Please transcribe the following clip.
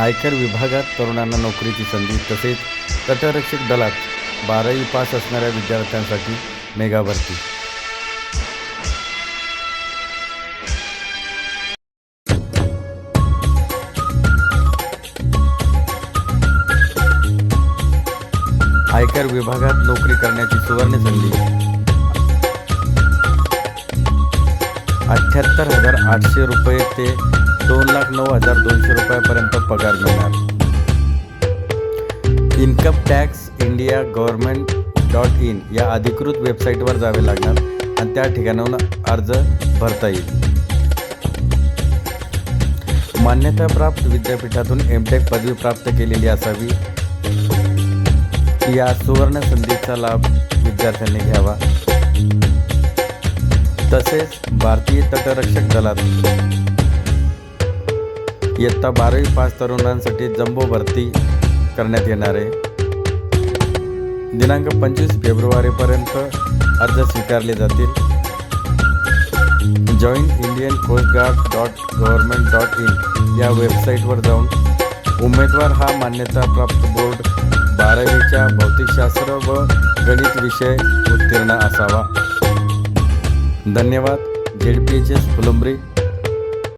आयकर विभागात तरुणांना नोकरीची संधी तसेच तटरक्षक दलात बारावी पास असणाऱ्या विद्यार्थ्यांसाठी मेगा भरती. आयकर विभागात नोकरी करण्याची सुवर्ण संधी. अठ्ठ्याहत्तर हजार आठशे रुपये ते दोन लाख नऊ हजार दोनशे रुपयापर्यंत पगार मिळणार. Income tax India government dot in या अधिकृत वेबसाईटवर जावे लागणार आणि त्या ठिकाणाहून अर्ज भरता येईल. मान्यताप्राप्त विद्यापीठातून एम टेक पदवी प्राप्त केलेली असावी. या सुवर्ण संधीचा लाभ विद्यार्थ्यांनी घ्यावा. तसेच भारतीय तटरक्षक दलात इयत्ता बारावी पास तरुणांसाठी जम्बो भरती करण्यात येणार आहे. दिनांक पंचवीस फेब्रुवारीपर्यंत अर्ज स्वीकारले जातील. Join Indian coast guard dot government dot in या वेबसाईटवर जाऊन उमेदवार हा मान्यताप्राप्त बोर्ड बारावीच्या भौतिकशास्त्र व गणित विषय उत्तीर्ण असावा. धन्यवाद. Z P H S Phulambri.